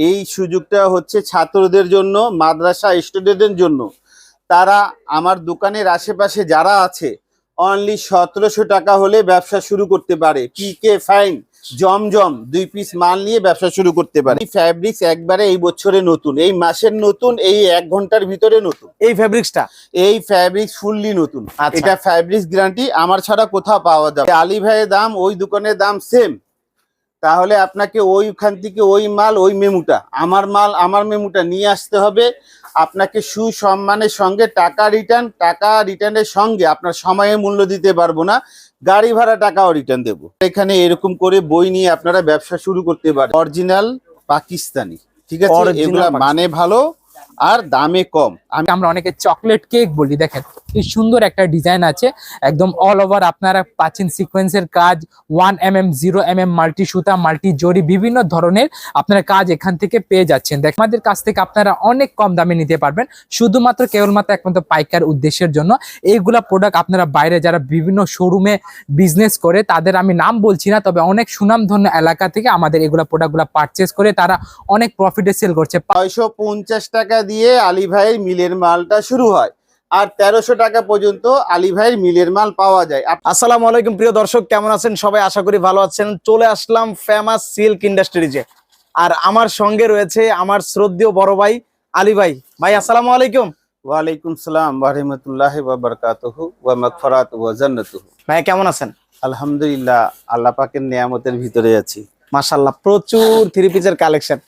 এই সুযোগটা হচ্ছে ছাত্রদের জন্য মাদ্রাসা স্টুডেন্টদের জন্য। তারা আমার দোকানের আশেপাশে যারা আছে অনলি সতেরোশো টাকা হলে ব্যবসা শুরু করতে পারে। পি কে ফাইন জমজম দুই পিস মাল নিয়ে ব্যবসা শুরু করতে পারে। এই ফ্যাব্রিক্স একবারে এই বছরে নতুন এই মাসের নতুন এই এক ঘণ্টার ভিতরে নতুন। এই ফ্যাব্রিক্সটা এই ফ্যাব্রিক্স ফুললি নতুন। আচ্ছা। এটা ফ্যাব্রিক্স গ্যারান্টি আমার ছাড়া কোথাও পাওয়া যাবে। আলী ভাইয়ের দাম ওই দোকানের দাম সেম তাহলে আপনাকে ওইখান থেকে ওই মাল ওই মেমুটা আমার মাল আমার মেমুটা নিয়ে আসতে হবে। আপনাকে সুসম্মানের সঙ্গে টাকা রিটার্ন টাকা রিটার্নের সঙ্গে আপনার সময়ে মূল্য দিতে পারব না। গাড়ি ভাড়া টাকাও রিটার্ন দেবো। এখানে এরকম করে বই নিয়ে আপনারা ব্যবসা শুরু করতে পারেন। অরিজিনাল পাকিস্তানি ঠিক আছে? এগুলা মানে ভালো। আর দামে কম। আমি আমরা অনেকে চকলেট কেক বলি দেখেন কি সুন্দর একটা ডিজাইন আছে একদম অল ওভার আপনারা পাচ্ছেন সিকোয়েন্সের কাজ one M M zero M M multi সুতা মাল্টি জরি বিভিন্ন ধরনের আপনারা কাজ এখান থেকে পেয়ে যাচ্ছেন। দেখ আমাদের কাছ থেকে আপনারা অনেক কম দামে নিতে পারবেন শুধুমাত্র কেবলমাত্র একমাত্র পাইকার উদ্দেশ্যের জন্য। এইগুলা প্রোডাক্ট আপনারা বাইরে যারা বিভিন্ন শোরুমে বিজনেস করে তাদের আমি নাম বলছি না তবে অনেক সুনামধন্য এলাকা থেকে আমাদের এগুলা প্রোডাক্টগুলো পারচেস করে তারা অনেক প্রফিটে সেল করছে। ছয়শো পঞ্চাশ টাকা দিয়ে আলী ভাইয়ের মিলের মালটা শুরু হয়। আর তেরোশো টাকা পর্যন্ত আলী ভাইয়ের মিলের মাল পাওয়া যায়। আসসালামু আলাইকুম প্রিয় দর্শক কেমন আছেন? সবাই আশা করি ভালো আছেন। চলে আসলাম ফেমাস সিল্ক ইন্ডাস্ট্রিজে আর আমার সঙ্গে রয়েছে আমার শ্রদ্ধেয় বড় ভাই আলী ভাই। ভাই আসসালামু আলাইকুম। ওয়ালাইকুম সালাম ওয়ারহমতুল্লাহ ওয়াবারকাতুহ ওয়া মাগফিরাত ওয়া জান্নাতুহু। ভাই কেমন আছেন? আলহামদুলিল্লাহ আল্লাহ পাকের নিয়ামতের ভিতরে আছি। মাশাল্লাহ প্রচুর থ্রি পিসের কালেকশন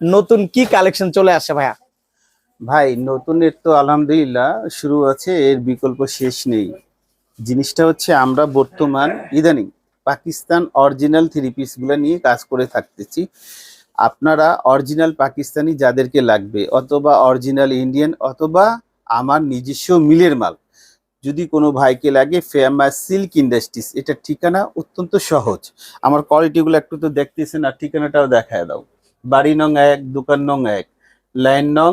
নতুন কি কালেকশন চলে আসছে ভাইয়া? ভাই, নতুনের তো আলহামদুলিল্লাহ শুরু আছে, এর বিকল্প শেষ নেই। জিনিসটা হচ্ছে আমরা বর্তমান ইদানিং পাকিস্তান অরিজিনাল থ্রি পিসগুলো নিয়ে কাজ করে থাকতেছি। আপনারা অরিজিনাল পাকিস্তানি যাদেরকে লাগবে, অথবা অরিজিনাল ইন্ডিয়ান অথবা আমার নিজস্ব মিলের মাল, যদি কোনো ভাইকে লাগে ফেমাস সিল্ক ইন্ডাস্ট্রিজ এটা ঠিকানা অত্যন্ত সহজ। আমার কোয়ালিটিগুলো একটু তো দেখতেছেন, আর ঠিকানাটাও দেখায় দাও। বাড়ি নং এক, দোকান নং এক, লাইন নং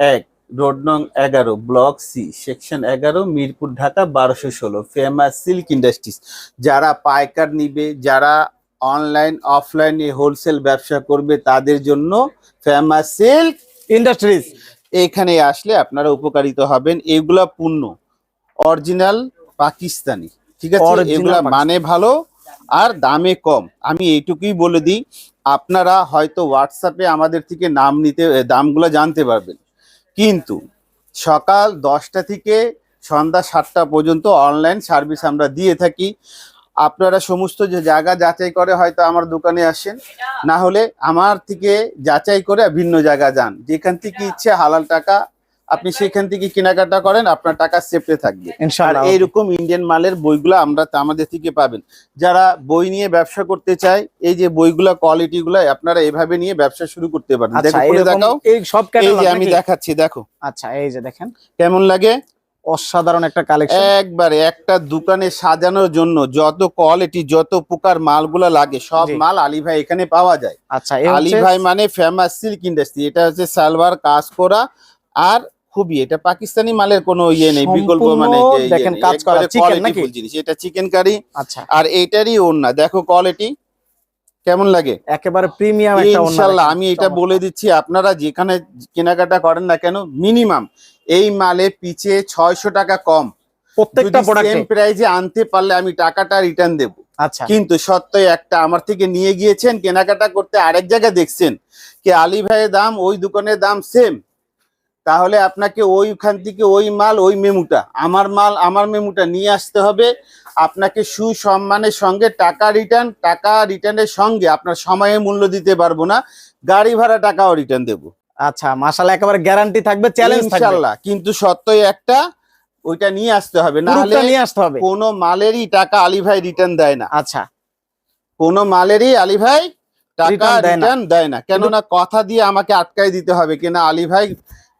এক রোড নং এগারো ব্লক সি সেকশন এগারো মিরপুর ঢাকা বারোশো ষোলো ফেমাস সিল্ক ইন্ডাস্ট্রিজ। যারা পাইকার নিবে যারা অনলাইন অফলাইনে হোলসেল ব্যবসা করবে তাদের জন্য ফেমাস সিল্ক ইন্ডাস্ট্রিজ। এখানে আসলে আপনারা উপকারিত হবেন এগুলা পূর্ণ অরিজিনাল পাকিস্তানি ঠিক আছে? এগুলা মানে ভালো আর দামে কম। আমি এইটুকুই বলে দিই আপনারা হয়তো হোয়াটসঅ্যাপে আমাদের থেকে নাম নিতে দামগুলো জানতে পারবেন। কিন্তু সকাল দশটা থেকে সন্ধ্যা সাতটা পর্যন্ত অনলাইন সার্ভিস আমরা দিয়ে থাকি। আপনারা সমস্ত যে জায়গা যাচাই করে হয়তো আমার দোকানে আসেন। না হলে আমার থেকে যাচাই করে ভিন্ন জায়গা যান। যেখান থেকে ইচ্ছে হালাল টাকা আপনি সেখান থেকে কেনাকাটা করেন আপনার টাকা সেফে থাকবে। আর এইরকম ইন্ডিয়ান মালের বইগুলো আমরা আমাদের থেকে পাবেন। যারা বই নিয়ে ব্যবসা করতে চায় এই যে বইগুলা কোয়ালিটি গুলা আপনারা এভাবে নিয়ে ব্যবসা শুরু করতে পারেন। আচ্ছা দেখাও। এই সব যে আমি দেখাচ্ছি দেখো। আচ্ছা এই যে দেখেন। কেমন লাগে? অসাধারণ একটা কালেকশন একবারে একটা দোকানে সাজানোর জন্য যত কোয়ালিটি যত প্রকার মালগুলা লাগে সব মাল আলী ভাই এখানে পাওয়া যায়। আচ্ছা আলী ভাই মানে ফেমাস সিল্ক ইন্ডাস্ট্রি এটা হচ্ছে সালোয়ার কাজ করা আর খুবই এটা পাকিস্তানি মালের কোনো ইয়ে নেই বিকল্প মানে ইয়ে দেখেন কাজ করা chicken নাকি? জিনিস এটা চিকেন কারি আচ্ছা। আর এইটারই ওড়না দেখো কোয়ালিটি কেমন লাগে? একেবারে প্রিমিয়াম একটা ওড়না ইনশাল্লাহ আমি এটা বলে দিচ্ছি আপনারা যেখানে কেনাকাটা করেন না কেন মিনিমাম এই মালে পিছে ছয়শো টাকা কম। প্রত্যেকটা প্রোডাক্টে সেম প্রাইজে আনতে পারলে আমি টাকাটা রিটার্ন দেব। আচ্ছা। কিন্তু সত্যই একটা আমার থেকে নিয়ে গিয়েছেন কেনাকাটা করতে আরেক জায়গায় দেখছেন কি আলী ভাইয়ের দাম ওই দোকানের দাম সেম তাহলে আপনাকে ওইখান থেকে ওই মাল ওই মেমুটা আমার মাল আমার মেমুটা নিয়ে আসতে হবে। আপনাকে সুসম্মানের সঙ্গে টাকা রিটার্ন টাকা রিটার্নের সঙ্গে আপনার সময়ে মূল্য দিতে পারব না। গাড়ি ভাড়া টাকাও রিটার্ন দেবো। আচ্ছা মাশাআল্লাহ একেবারে গ্যারান্টি থাকবে চ্যালেঞ্জ ইনশাল্লাহ কিন্তু সত্যই একটা ওইটা নিয়ে আসতে হবে। না হলে নিয়ে আসতে হবে। কোনো মালেরই টাকা আলী ভাই রিটার্ন দেয় না। আচ্ছা। কোনো মালেরই আলী ভাই টাকা। রিটার্ন দেয় না। কেননা কথা দিয়ে আমাকে আটকাই দিতে হবে কিনা আলী ভাই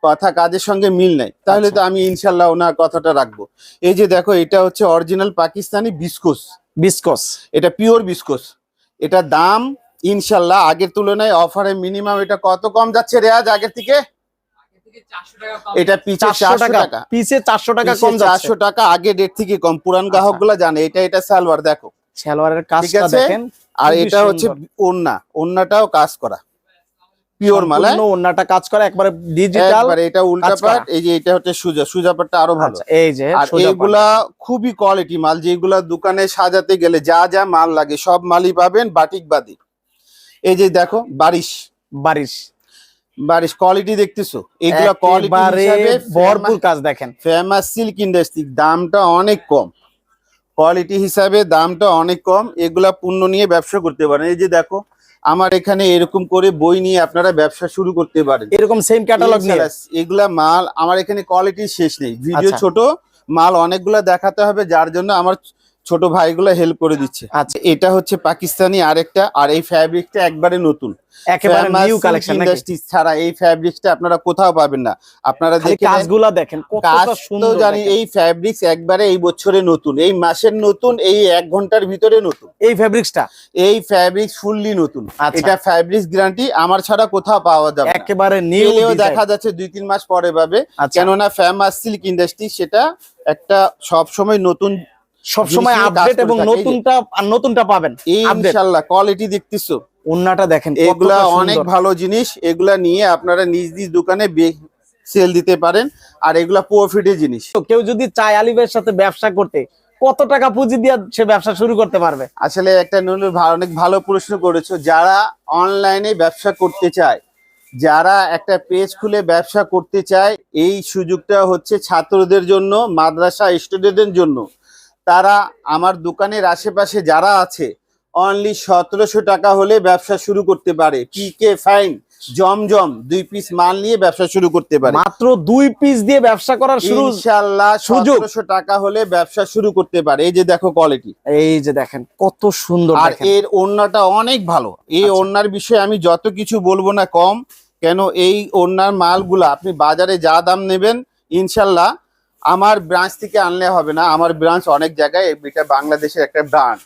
কথা কাজের সঙ্গে মিল নাই। তাহলে আচ্ছা। তো আমি ইনশাল্লাহ ওনার কথাটা রাখব। এই যে দেখো এটা হচ্ছে অরিজিনাল পাকিস্তানি বিস্কুস। বিসকস। এটা পিওর বিস্কুস। এটা দাম ইনশাল্লাহ আগের তুলনায় অফারে মিনিমাম এটা কত কম যাচ্ছে রেয়াজ আগের থেকে? এটা পিছে চারশো টাকা। চারশো টাকা কম চারশো টাকা আগে ডেট থেকে কম। পুরান আচ্ছা। গ্রাহকগুলা জানে এটা এটা সালোয়ার দেখো। সালোয়ারের? দেখেন আর এটা হচ্ছে। ওন্না ওন্নাটাও কাজ করা। পিওর মাল হ্যাঁ? ওন্নাটা কাজ করা একবারে ডিজিটাল একবারে এটা উল্টা পাট এই যে এটা হচ্ছে সুজা সুজা পাটটা আরও ভালো। আচ্ছা এই যে আর। এগুলা খুবই কোয়ালিটি মাল যেগুলা দোকানে সাজাতে গেলে যা যা মাল লাগে সব মালই পাবেন বাটিক বাদি। এই যে দেখো বারিশ। বারিশ। বারিশ কোয়ালিটি দেখতেছো? এগুলা কোয়ালিটি হিসাবে ভরপুর কাজ দেখেন। ফেমাস সিল্ক ইন্ডাস্ট্রি দামটা অনেক কম। কোয়ালিটি হিসাবে দামটা অনেক কম এগুলা পণ্য নিয়ে ব্যবসা করতে পারেন। এই যে দেখো আমার এখানে এরকম করে বই নিয়ে আপনারা ব্যবসা শুরু করতে পারেন। এরকম সেম ক্যাটালগ নিয়ে? এগুলা মাল আমার এখানে কোয়ালিটি শেষ নেই। ভিডিও আচ্ছা। ছোট মাল অনেকগুলা দেখাতে হবে যার জন্য আমার ছোট ভাইগুলো হেল্প করে দিচ্ছে। আচ্ছা। এটা হচ্ছে পাকিস্তানি আরেকটা আর এই ফ্যাব্রিকটা একবারে নতুন। একেবারে নিউ কালেকশন নাকি? ছাড়া এই ফ্যাব্রিকটা আপনারা কোথাও পাবেন না। আপনারা। দেখেন কাজ সুন্দর জানি এই ফ্যাব্রিক্স একবারে এই বছরে নতুন এই মাসের নতুন এই এক ঘণ্টার ভিতরে নতুন। এই এই ফ্যাব্রিক্স ফুললি নতুন। আচ্ছা। এটা ফ্যাব্রিক্স গ্যারান্টি আমার ছাড়া কোথাও পাওয়া যাবে একেবারে নিউ দেখা যাচ্ছে দুই তিন মাস পরে পাবে। আচ্ছা। কেননা ফেমাস সিল্ক ইন্ডাস্ট্রি সেটা একটা সব সময় নতুন সব সময় জিনিস নিয়ে কাজ আপডেট এবং নতুনটা আর নতুনটা পাবেন। আপডেট কোয়ালিটি দেখতেছো। ওন্নাটা দেখেন এগুলা অনেক ভালো জিনিস এগুলা নিয়ে আপনারা নিজ নিজ দোকানে সেল দিতে পারেন আর এগুলা প্রফিটের জিনিস। তো কেউ যদি চায় আলিফের সাথে ব্যবসা করতে কত টাকা পুঁজি দিয়ে সে ব্যবসা শুরু করতে পারবে? আসলে একটা নুনুর অনেক ভালো প্রশ্ন করেছ যারা অনলাইনে ব্যবসা করতে চায় যারা একটা পেজ খুলে ব্যবসা করতে চায় এই সুযোগটা হচ্ছে ছাত্রদের জন্য মাদ্রাসা স্টুডেন্টদের জন্য। তারা আমার দোকানের আশেপাশে যারা আছে অনলি সতেরোশো টাকা হলে ব্যবসা শুরু করতে পারে। পি কে ফাইন জমজম দুই পিস মাল নিয়ে ব্যবসা শুরু করতে পারে। মাত্র দুই পিস দিয়ে ব্যবসা করার শুরু ইনশাল্লাহ সুযোগ। সতেরোশো টাকা হলে ব্যবসা শুরু করতে পারে। এই যে দেখো কোয়ালিটি এই যে দেখেন কত সুন্দর আর এর ওড়নাটা অনেক ভালো। এই আচ্ছা। ওড়নার বিষয়ে আমি যত কিছু বলব না কম কেন এই ওড়নার মালগুলা আপনি বাজারে যা দাম নেবেন ইনশাল্লাহ আমার ব্রাঞ্চ থেকে আনলে হবে না আমার ব্রাঞ্চ অনেক জায়গায় এটা বাংলাদেশের একটা ব্রাঞ্চ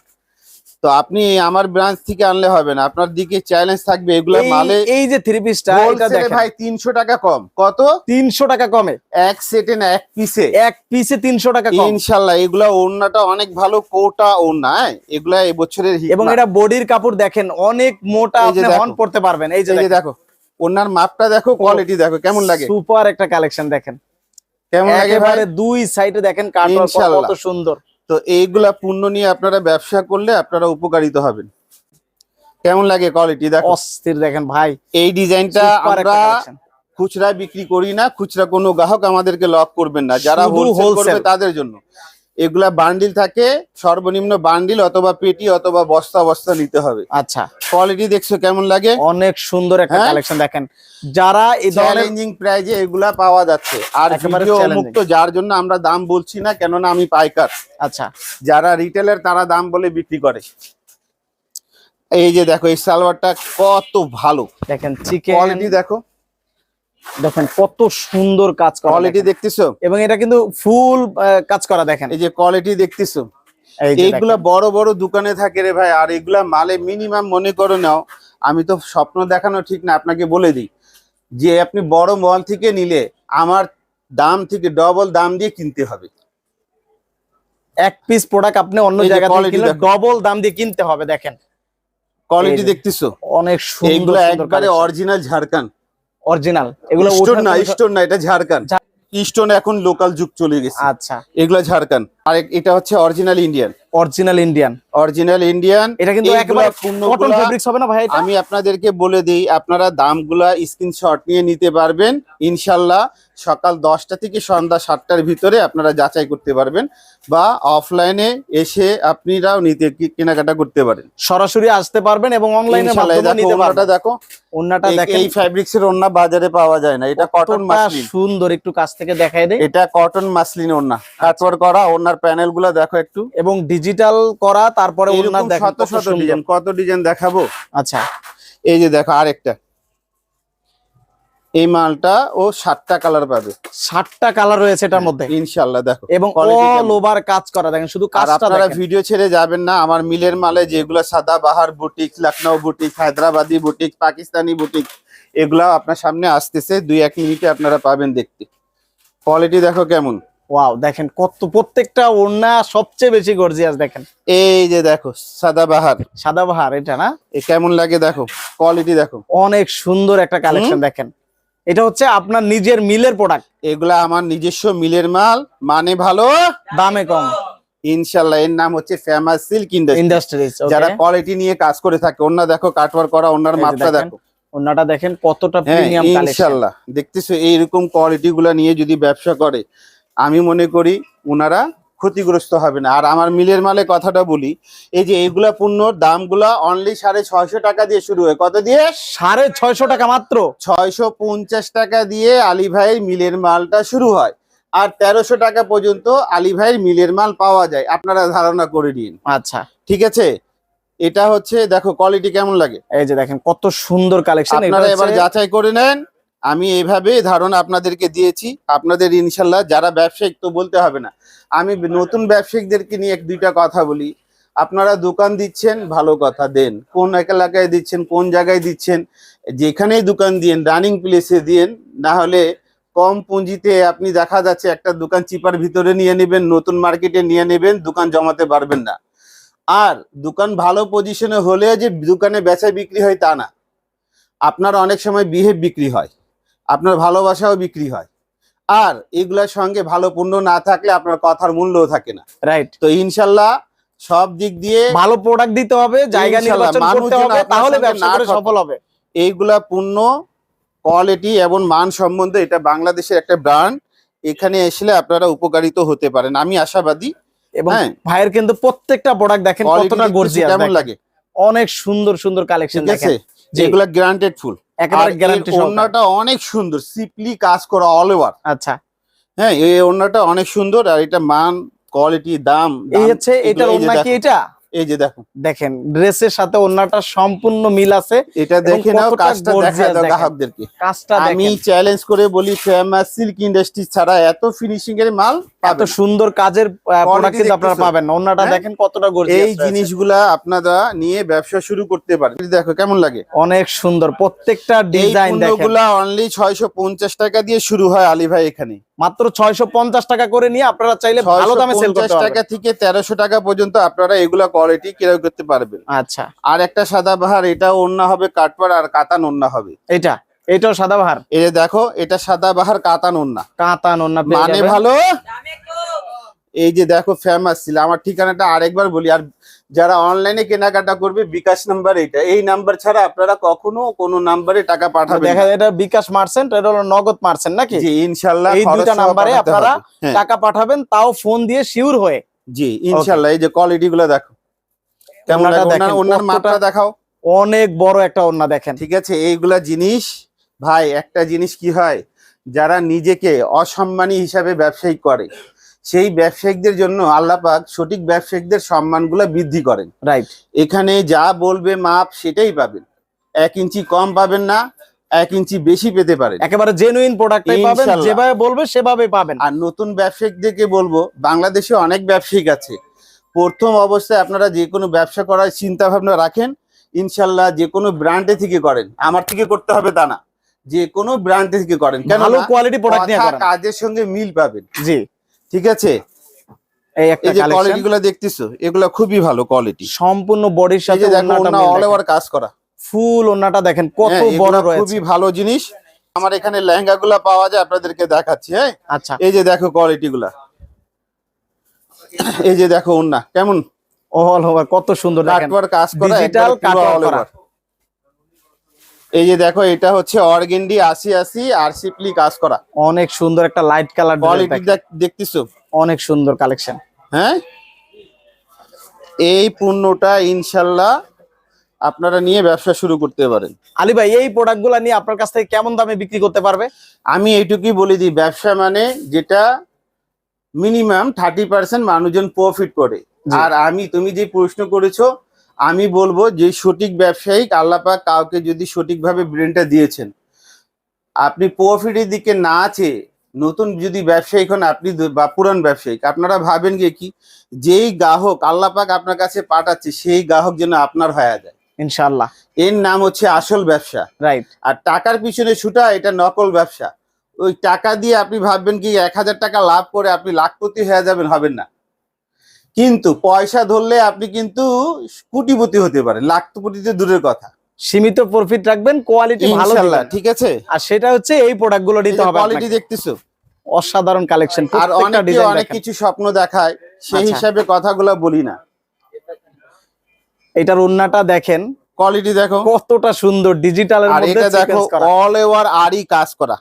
তো আপনি আমার ব্রাঞ্চ থেকে আনলে হবে না আপনার দিকে চ্যালেঞ্জ থাকবে এগুলো এই- মালে এই যে থ্রি পিসটা এটা দেখেন। ভাই তিনশো টাকা কম। কত? তিনশো টাকা কমে। এক সেটে না এক পিসে এক পিসে তিনশো টাকা কম। ইনশাল্লাহ এগুলা ওড়নাটা অনেক ভালো কোটা ওড়না হ্যাঁ? এগুলা এবছরের hit এবং এটা বডির কাপড় দেখেন অনেক মোটা এই আপনি হন পড়তে পারবেন এই যে দেখো ওনার মাপটা দেখো কোয়ালিটি দেখো কেমন লাগে? সুপার একটা কালেকশন দেখেন। একেবারে দুই সাইডে দেখেন কাটওয়ার্ক ইনশাআল্লাহ। কত সুন্দর। তো এইগুলা পূর্ণ নিয়ে আপনারা ব্যবসা করলে আপনারা উপকারিত হবেন। কেমন লাগে কোয়ালিটি দেখো। অস্থির দেখেন ভাই। এই ডিজাইনটা আমরা খুচরা বিক্রি করি না খুচরা কোনো গ্রাহক আমাদেরকে লক করবেন না। যারা হোলসেল করবে তাদের জন্য। এগুলা বান্ডিল থাকে সর্বনিম্ন বান্ডিল অথবা পেটি অথবা বস্তা বস্তা নিতে হবে। আচ্ছা। কোয়ালিটি দেখছ কেমন লাগে? অনেক সুন্দর একটা হ্যাঁ? কালেকশন দেখেন। যারা এই চ্যালেঞ্জিং প্রাইজে এগুলা পাওয়া যাচ্ছে। আর ভিডিও মুক্ত যার জন্য আমরা দাম বলছি না কেননা আমি পাইকার। আচ্ছা। যারা রিটেলার তারা দাম বলে বিক্রি করে। এই যে দেখো এই সালোয়ারটা কত ভালো। দেখেন চিকেন কোয়ালিটি দেখো। দেখেন কত সুন্দর কাজ করা কোয়ালিটি দেখতেছো? এবং এটা কিন্তু ফুল কাজ করা দেখেন। এই যে কোয়ালিটি দেখতেছো? এইগুলা বড় বড় দোকানে থাকে রে ভাই আর এগুলা মালে মিনিমাম মনে করে নাও আমি তো স্বপ্ন দেখানো ঠিক না আপনাকে বলে দিই। যে আপনি বড় মল থেকে নিলে আমার দাম থেকে ডবল দাম দিয়ে কিনতে হবে। এক পিস প্রোডাক্ট আপনি অন্য জায়গা থেকে কিনলে ডবল দাম দিয়ে কিনতে হবে দেখেন। কোয়ালিটি দেখতেছো? অনেক সুন্দর একবারে অরিজিনাল ঝাড়খান্ড অরিজিনাল এগুলো স্টোন না স্টোন না এটা ঝাড়খান্ড স্টোন এখন লোকাল যুগ চলে গেছে। আচ্ছা। এগুলো ঝাড়খান্ড আর এটা হচ্ছে original Indian original Indian original Indian এটা কিন্তু একেবারে কটন ফেব্রিক্স হবে না ভাই আমি আপনাদেরকে বলে দিই আপনারা দামগুলা স্ক্রিনশট নিয়ে নিতে পারবেন। ইনশাল্লাহ সকাল দশটা থেকে সন্ধ্যা সাতটার ভিতরে আপনারা যাচাই করতে পারবেন বা অফলাইনে এসে আপনারাও নিতে কেনাকাটা করতে পারেন। সরাসরি আসতে পারবেন এবং অনলাইনে দেখো এই- দেখেন। এই ফ্যাব্রিক্স এর ওড়না বাজারে পাওয়া যায় না এটা কটন মাসলিন সুন্দর একটু কাছ থেকে দেখাই দেয় এটা কটন মাসলিন ওড়না। কাটওয়ার করা ওড়নার প্যানেলগুলা দেখো একটু। এবং ডিজিটাল করা তারপরে শত কত শত ডিজাইন। কত ডিজাইন দেখাবো? আচ্ছা। এই যে দেখো আরেকটা। এই মালটা ও সাতটা কালার পাবে। ষাটটা কালার রয়েছে এটার মধ্যে। ইনশাল্লাহ দেখো। এবং অল ওভার কাজ করা দেখেন শুধু আপনারা ভিডিও ছেড়ে যাবেন না। আমার মিলের মালে যেগুলো সাদা বাহার boutique Lucknow boutique Hyderabadi boutique Pakistani boutique এগুলা আপনার সামনে আসতেছে। দুই এক মিনিটে আপনারা পাবেন দেখতে। কোয়ালিটি দেখো কেমন? ওয়াও দেখেন কত প্রত্যেকটা ওড়না সবচেয়ে বেশি গর্জিয়াস দেখেন। এই যে দেখো সাদাবাহার। সাদাবাহার এটা না? এ কেমন লাগে দেখো কোয়ালিটি দেখো। অনেক সুন্দর একটা কালেকশন দেখেন। এটা হচ্ছে আপনার নিজের মিলের প্রোডাক্ট এগুলা আমার নিজস্ব মিলের মাল মানে ভালো? দামে কম। ইনশাল্লাহ এর নাম হচ্ছে ফেমাস সিল্ক ইন্ডাস্ট্রিজ যারা কোয়ালিটি নিয়ে কাজ করে থাকে অন্য দেখো কাটওয়ার করা অন্যার দেখেন, দেখো। দেখেন কতটা হ্যাঁ প্রিমিয়াম কালেকশন ইনশাল্লাহ। দেখতেছো এইরকম কোয়ালিটি গুলা নিয়ে যদি ব্যবসা করে আমি মনে করি ওনারা ক্ষতিগ্রস্ত হবে না। আর আমার মিলের মালে কথাটা বলি এই যে এইগুলা পণ্যর দামগুলা অনলি সাড়ে ছয়শো টাকা দিয়ে শুরু হয়। কত দিয়ে? সাড়ে ছয়শো টাকা মাত্র? ছয়শো পঞ্চাশ টাকা দিয়ে আলী ভাইয়ের মিলের মালটা শুরু হয়। আর তেরোশো টাকা পর্যন্ত আলী ভাইয়ের মিলের মাল পাওয়া যায়। আপনারা ধারণা করে নিন। আচ্ছা। ঠিক আছে? এটা হচ্ছে দেখো কোয়ালিটি কেমন লাগে? এই যে দেখেন কত সুন্দর কালেকশন আপনারা এবার যাচাই করে নেন। আমি এইভাবে ধারণা আপনাদেরকে দিয়েছি। আপনাদের ইনশাল্লাহ যারা ব্যবসায়িক তো বলতে হবে না। আমি নতুন ব্যবসায়িকদেরকে নিয়ে এক দুইটা কথা বলি। আপনারা দোকান দিচ্ছেন, ভালো কথা, দেন। কোন এলাকায় দিচ্ছেন, কোন জায়গায় দিচ্ছেন, যেখানেই দোকান দিয়েন, রানিং প্লেসে দিয়েন, না হলে কম পুঁজিতে আপনি দেখা যাচ্ছে একটা দোকান চিপার ভিতরে নিয়ে নেবেন, নতুন মার্কেটে নিয়ে নেবেন, দোকান জমাতে পারবেন না। আর দোকান ভালো পজিশনে হলে যে দোকানে বেচা বিক্রি হয় তা না। আপনার অনেক সময় বিহেভ বিক্রি হয়। আপনার ভালোবাসাও বিক্রি হয়। আর এগুলোর সঙ্গে ভালো পণ্য না থাকলে আপনার কথার মূল্যও থাকে না। রাইট তো ইনশাল্লাহ সব দিক দিয়ে ভালো প্রোডাক্ট দিতে হবে জায়গা ইনশাল্লাহ, নির্বাচন করতে হবে তাহলে ব্যবসা করে সফল হবে। এইগুলা পণ্য কোয়ালিটি এবং মান সম্বন্ধে এটা বাংলাদেশের একটা ব্র্যান্ড এখানে এসলে আপনারা উপকারিত হতে পারেন। আমি আশাবাদী। এবং হ্যাঁ। ভাইয়ের কিন্তু প্রত্যেকটা প্রোডাক্ট দেখেন কতটা গর্জিয়াস কেমন লাগে? অনেক সুন্দর সুন্দর কালেকশন দেখেন। যেগুলা গ্রান্টেড ফুল। একেবারে গ্যারান্টি ওড়নাটা অনেক সুন্দর সিপলি কাজ করা অল ওভার আচ্ছা। হ্যাঁ এই ওড়নাটা অনেক সুন্দর আর এটা মান কোয়ালিটি দাম এই হচ্ছে এটার ওড়না কি এটা? এই যে দেখো। দেখেন ড্রেসের সাথে ওড়নাটা সম্পূর্ণ মিল আছে এটা দেখে নাও কাজটা দেখা দাও গ্রাহকদেরকে। কাজটা আমি চ্যালেঞ্জ করে বলি ফেমাস সিল্ক ইন্ডাস্ট্রি ছাড়া এত ফিনিশিং এর মাল এত সুন্দর কাজের প্রোডাক্ট কিন্তু আপনারা পাবেন না। হ্যাঁ? দেখেন কতটা গর্জিয়াস এই জিনিসগুলা আপনারা নিয়ে ব্যবসা শুরু করতে পারেন। দেখো কেমন লাগে? অনেক সুন্দর। প্রত্যেকটা ডিজাইন দেখেন। পণ্যগুলা অনলি ছয়শো পঞ্চাশ টাকা দিয়ে শুরু হয় আলী ভাই এখানে। মাত্র ছয়শো পঞ্চাশ টাকা করে নিয়ে আপনারা চাইলে ভালো দামে সেল 650 করতে টাকা থেকে তেরোশো টাকা পর্যন্ত আপনারা এগুলা কোয়ালিটি ক্রয় করতে পারবেন। আচ্ছা। আর একটা সাদা বাহার এটা অন্য হবে কাটপার আর কাতান অন্য হবে। এটা এটাও সাদাবাহার এই এ দেখো এটা সাদা বাহার কাতান অন্য কাতান অন্য মানে। ভালো? এই যে দেখো ফেমাস ছিল আমার ঠিকানাটা আরেকবার বলি আর যারা অনলাইনে কেনাকাটা করবে বিকাশ নাম্বার এইটা। এই নাম্বার ছাড়া আপনারা কখনো কোনো নাম্বারে টাকা পাঠাবেন দেখা যায় এটা বিকাশ মার্চেন্ট এটা হলো নগদ মার্চেন্ট নাকি? জি ইনশাল্লাহ এই দুইটা নাম্বারে আপনারা হ্যাঁ, টাকা পাঠাবেন তাও ফোন দিয়ে শিওর হয়ে। জি ইনশাল্লাহ এই যে কোয়ালিটি গুলো দেখো। কেমন ওনার মাপটা দেখাও। অনেক বড় একটা ওন্না দেখেন। ঠিক আছে এইগুলা জিনিস ভাই একটা জিনিস কি হয়? যারা নিজেকে অসম্মানী হিসাবে ব্যবসায়ী করে সেই ব্যবসায়িকদের জন্য আল্লাহ পাক সঠিক ব্যবসায়িকদের সম্মানগুলো বৃদ্ধি করেন। রাইট এখানে যা বলবে মাপ সেটাই পাবেন। এক ইঞ্চি কম পাবেন না এক ইঞ্চি বেশি পেতে পারেন। একেবারে জেনুইন প্রোডাক্টটাই পাবেন যেভাবে বলবে সেভাবে পাবেন। আর নতুন ব্যবসায়িকদেরকে বলব বাংলাদেশে অনেক ব্যবসায়িক আছে। প্রথম অবস্থায় আপনারা যে কোনো ব্যবসা করার চিন্তা ভাবনা রাখেন ইনশাল্লাহ যে কোনো ব্র্যান্ডে থেকে করেন। আমার থেকে করতে হবে তা না। যে কোনো ব্র্যান্ডে থেকে করেন। কেন ভালো কোয়ালিটি প্রোডাক্ট নিয়ে কাজের সঙ্গে মিল পাবেন। জি। ঠিক আছে? এই একটা যে দেখতেছো এগুলো খুবই ভালো কোয়ালিটি সম্পূর্ণ বডির সাথে দেখো ওন্নাটা অল ওভার কাজ করা। ফুল দেখেন কত হ্যাঁ, বড় রয়েছে। খুবই ভালো জিনিস। আমার এখানে লেহেঙ্গা গুলা পাওয়া যায় আপনাদেরকে দেখাচ্ছি হ্যাঁ? আচ্ছা। এই যে দেখো কোয়ালিটি গুলা এই যে দেখো ওন্না কেমন? অল ওভার কত সুন্দর কাজ করা। এই যে দেখো এটা হচ্ছে অর্গেন্ডি আশি আশি আর সিপলি কাজ করা। অনেক সুন্দর একটা লাইট কালার কোয়ালিটি দেখতেছো? অনেক সুন্দর কালেকশন হ্যাঁ? এই পণ্যটা ইনশাল্লাহ আপনারা নিয়ে ব্যবসা শুরু করতে পারেন। আলী ভাই এই প্রোডাক্টগুলা নিয়ে আপনার কাছ থেকে কেমন দামে বিক্রি করতে পারবে? আমি এইটুকুই বলে দিই ব্যবসা মানে যেটা মিনিমাম থার্টি পার্সেন্ট মানুষজন প্রফিট করে। আর আমি তুমি যে প্রশ্ন করেছ আমি বলব যে সঠিক ব্যবসায়িক আল্লাপাক কাউকে যদি সঠিকভাবে ব্রেনটা দিয়েছেন আপনি প্রফিটের দিকে না চেয়ে নতুন যদি ব্যবসায়িক হন আপনি বা পুরান ব্যবসায়িক আপনারা ভাবেন গিয়ে কি? যেই গ্রাহক আল্লাপাক আপনার কাছে পাঠাচ্ছে সেই গ্রাহক যেন আপনার হয়ে যায় ইনশাল্লাহ এর নাম হচ্ছে আসল ব্যবসা। রাইট আর টাকার পিছনে ছুটা এটা নকল ব্যবসা। ওই টাকা দিয়ে আপনি ভাববেন কি এক হাজার টাকা লাভ করে আপনি লাখপতি হয়ে যাবেন হবেন না। কিন্তু পয়সা ধরলে আপনি কিন্তু কোটিপতি হতে পারেন লাখপতিতে দূরের কথা। সীমিত প্রফিট রাখবেন কোয়ালিটি ভালো ঠিক আছে? আর সেটা হচ্ছে এই প্রোডাক্টগুলো নিতে হবে কোয়ালিটি দেখতেছো? অসাধারণ কালেকশন আর অনেকে অনেক কিছু স্বপ্ন দেখায় সেই আচ্ছা। হিসাবে কথাগুলো বলি না। এটার উন্নাটা দেখেন। কোয়ালিটি দেখো। কতটা সুন্দর ডিজিটাল আর এটা দেখো। অল ওভার আরই কাজ করা।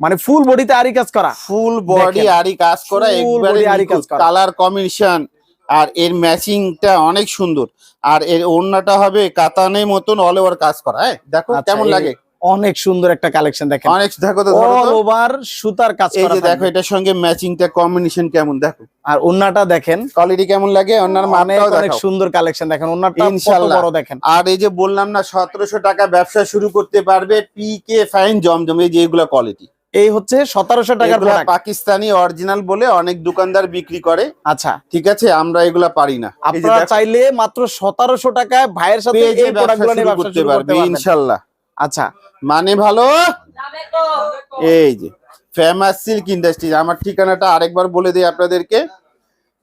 মানে ফুল বডিতে আরি কাজ করা। Full body. আরই কাজ করা একবারে কাজ করা। কালার কম্বিনেশন আর এর ম্যাচিংটা অনেক সুন্দর। আর এর ওড়নাটা হবে কাতানের মতন অল ওভার কাজ করা হ্যাঁ? দেখো আচ্ছা, কেমন লাগে? অনেক সুন্দর একটা কালেকশন দেখেন। অনেক দেখো তো অল ওভার সুতার কাজ এই করা যে দেখো এটার সঙ্গে ম্যাচিংটা কম্বিনেশন কেমন দেখো। আর উন্নাটা দেখেন কোয়ালিটি কেমন লাগে? অনেক মানটাও অনেক সুন্দর কালেকশন দেখেন উন্নাটা কত ইনশাল্লাহ। বড় দেখেন। আর এই যে বললাম না সতেরোশো টাকা ব্যবসা শুরু করতে পারবে পি কে ফাইন জমজম এই যে এগুলা কোয়ালিটি এই হচ্ছে সতেরোশো টাকার পাকিস্তানি অরিজিনাল বলে অনেক দোকানদার বিক্রি করে। আচ্ছা। ঠিক আছে আমরা এগুলা পারি না। আপনারা চাইলে মাত্র সতেরোশো টাকায় ভাইয়ের সাথে এই নিয়ে করতে পারবে পারবেন। ইনশাল্লাহ। আচ্ছা। মানে ভালো? এই যে ফেমাস সিল্ক ইন্ডাস্ট্রি আমার ঠিকানাটা আরেকবার বলে দিই আপনাদেরকে।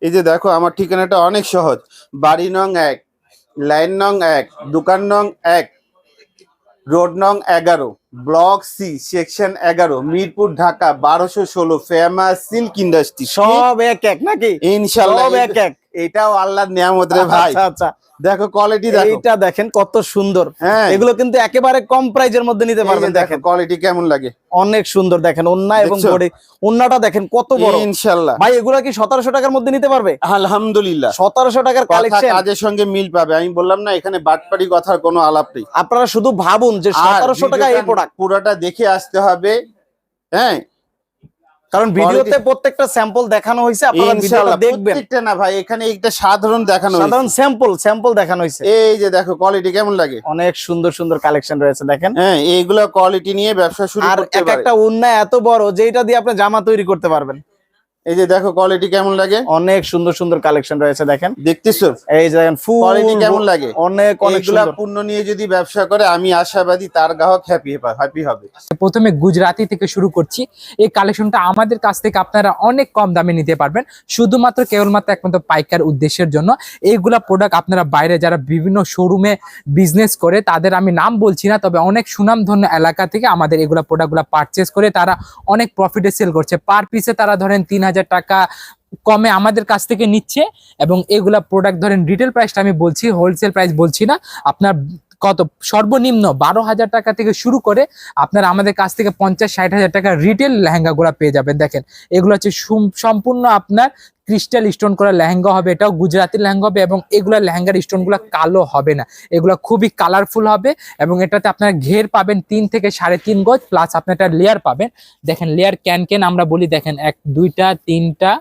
এই যে দেখো আমার ঠিকানাটা অনেক সহজ। বাড়ি নং এক লাইন নং এক দোকান নং এক। রোড নং এগারো ব্লক সি সেকশন এগারো মিরপুর ঢাকা বারোশো ষোলো ফেমাস সিল্ক ইন্ডাস্ট্রি। সব এক এক নাকি? ইনশাল্লাহ। এক এক। এটাও আল্লাহ নিয়ামত রে ভাই। আচ্ছা আচ্ছা। দেখো কোয়ালিটি দেখো। এইটা দেখেন কত সুন্দর। হ্যাঁ। এগুলো কিন্তু একেবারে কম প্রাইজের মধ্যে নিতে পারবেন দেখেন। কোয়ালিটি কেমন লাগে। অনেক সুন্দর দেখেন ওন্না এবং? বডি। ওন্নাটা দেখেন কত বড়। ইনশাল্লাহ ভাই এগুলা কি সতেরোশো টাকার মধ্যে নিতে পারবে? আলহামদুলিল্লাহ। সতেরোশো টাকার কথা কালেকশন কাজের সঙ্গে মিল পাবে। আমি বললাম না এখানে বাটপাড়ি কথার কোনো আলাপ নেই। আপনারা শুধু ভাবুন যে আর সতেরোশো টাকা এই প্রোডাক্ট পুরোটা দেখে আসতে হবে। হ্যাঁ কারণ ভিডিওতে প্রত্যেকটা স্যাম্পল দেখানো হয়েছে আপনারা ভিডিওটা দেখবেন। প্রত্যেকটা না ভাই এখানে একটা সাধারণ দেখানো হয়েছে। সাধারণ স্যাম্পল স্যাম্পল দেখানো হয়েছে। এই যে দেখো কোয়ালিটি কেমন লাগে? অনেক সুন্দর সুন্দর কালেকশন রয়েছে দেখেন। হ্যাঁ এইগুলো কোয়ালিটি নিয়ে ব্যবসা শুরু আর করতে এক আর একটা উন্না এত বড় যেটা দিয়ে আপনি জামা তৈরি করতে পারবেন। এই যে দেখো কোয়ালিটি কেমন লাগে? অনেক সুন্দর সুন্দর কালেকশন রয়েছে দেখেন। দেখতেছো? এই যে দেখেন ফুল কোয়ালিটি কেমন লাগে? অনেক সুন্দর। পণ্য নিয়ে যদি ব্যবসা করে আমি আশাবাদী তার গ্রাহক হ্যাপি হ্যাপি হবে। প্রথমে গুজরাতি থেকে শুরু করছি। এই কালেকশনটা আমাদের কাছ থেকে আপনারা অনেক কম দামে নিতে পারবেন। শুধুমাত্র কেবলমাত্র একমাত্র পাইকার উদ্দেশ্যের জন্য। এইগুলা প্রোডাক্ট আপনারা বাইরে যারা বিভিন্ন শোরুমে বিজনেস করে তাদের আমি নাম বলছি না তবে অনেক সুনামধন্য এলাকা থেকে আমাদের এগুলা প্রোডাক্টগুলো পারচেস করে তারা অনেক প্রফিটে সেল করছে। পার পিসে তারা ধরেন তিন হাজার টাকা কমে আমাদের কাছ থেকে নিচ্ছে এবং এগুলা প্রোডাক্ট ধরেন রিটেল প্রাইসটা আমি বলছি হোলসেল প্রাইস বলছি না, আপনার কত? সর্বনিম্ন বারো হাজার টাকা থেকে শুরু করে আপনারা আমাদের কাছ থেকে পঞ্চাশ, ষাট হাজার টাকা রিটেল লেহেঙ্গাগুলো পেয়ে যাবেন। দেখেন, এগুলো হচ্ছে সম্পূর্ণ আপনার ক্রিস্টাল স্টোন করা লেহেঙ্গা হবে। এটাও গুজরাতি লেহেঙ্গা হবে এবং এগুলা লেহেঙ্গার স্টোনগুলো কালো হবে না। এগুলো খুবই কালারফুল হবে এবং এটাতে আপনার ঘের পাবেন তিন থেকে সাড়ে তিন গজ প্লাস আপনার একটা লেয়ার পাবেন। দেখেন লেয়ার ক্যান ক্যান আমরা বলি, দেখেন, এক, দুইটা, তিনটা,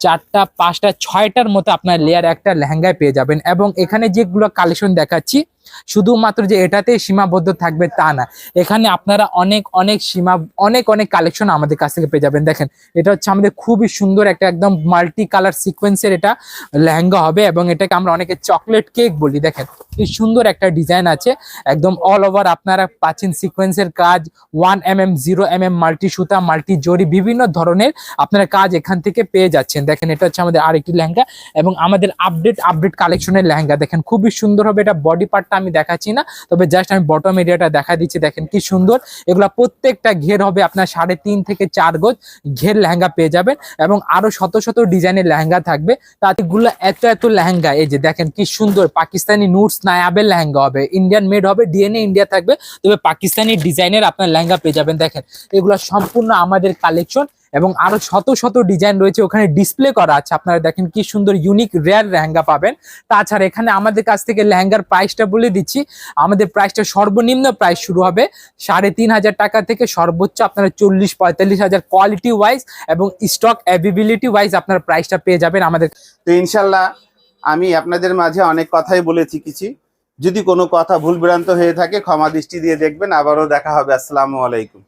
চারটা, পাঁচটা, ছয়টার মতো আপনার লেয়ার একটা লেহেঙ্গায় পেয়ে যাবেন। এবং এখানে যেগুলো কালেকশন দেখাচ্ছি শুধুমাত্র যে এটাতে সীমাবদ্ধ থাকবে তা না। এখানে আপনারা অনেক অনেক সীমা, অনেক অনেক কালেকশন আমাদের কাছ থেকে পেয়ে যাবেন। দেখেন, এটা হচ্ছে আমাদের খুবই সুন্দর একটা একদম মাল্টি কালার সিকোয়েন্সের এটা লেহেঙ্গা হবে এবং এটাকে আমরা অনেকে চকলেট কেক বলি। দেখেন, কি সুন্দর একটা ডিজাইন আছে। একদম অল ওভার আপনারা পাচ্ছেন সিকোয়েন্সের কাজ। One M M zero M M multi সুতা মাল্টি জরি বিভিন্ন ধরনের আপনারা কাজ এখান থেকে পেয়ে যাচ্ছেন। দেখেন, এটা হচ্ছে আমাদের আরেকটি লেহেঙ্গা এবং আমাদের আপডেট আপডেট কালেকশনের লেহেঙ্গা। দেখেন, খুবই সুন্দর হবে এটা। বডি পার্টটা আমি দেখাচ্ছি না, তবে জাস্ট আমি বটম এরিয়াটা দেখা দিচ্ছি, দেখেন কি সুন্দর। এগুলা প্রত্যেকটা ঘের হবে আপনার সাড়ে তিন থেকে চার গজ, ঘের লেহেঙ্গা পেয়ে যাবেন এবং আরও শত শত ডিজাইনের লেহেঙ্গা থাকবে। তাতে গুলো এত এত লেহেঙ্গা, এই যে দেখেন কি সুন্দর, পাকিস্তানি নুটস নায়াবের লেহেঙ্গা হবে। ইন্ডিয়ান মেড হবে ডিএনএ ইন্ডিয়া থাকবে, তবে পাকিস্তানি ডিজাইনের আপনার লেহেঙ্গা পেয়ে যাবেন, দেখেন। এগুলো সম্পূর্ণ আমাদের কালেকশন এবং আরও শত শত ডিজাইন রয়েছে ওখানে ডিসপ্লে করা আছে। আপনারা দেখেন কি সুন্দর ইউনিক রেয়ার লেহেঙ্গা পাবেন। তাছাড়া এখানে আমাদের কাছ থেকে লেহেঙ্গার প্রাইসটা বলে দিচ্ছি। আমাদের প্রাইসটা সর্বনিম্ন প্রাইস শুরু হবে সাড়ে তিন হাজার টাকা থেকে সর্বোচ্চ আপনারা চল্লিশ, পঁয়তাল্লিশ হাজার কোয়ালিটি ওয়াইজ এবং স্টক অ্যাভেবিলিটি ওয়াইজ আপনার প্রাইসটা পেয়ে যাবেন আমাদের। তো ইনশাল্লাহ আমি আপনাদের মাঝে অনেক কথাই বলেছি কিছু। যদি কোনো কথা ভুল ভ্রান্ত হয়ে থাকে ক্ষমা দৃষ্টি দিয়ে দেখবেন। আবারও দেখা হবে। আসসালামু আলাইকুম।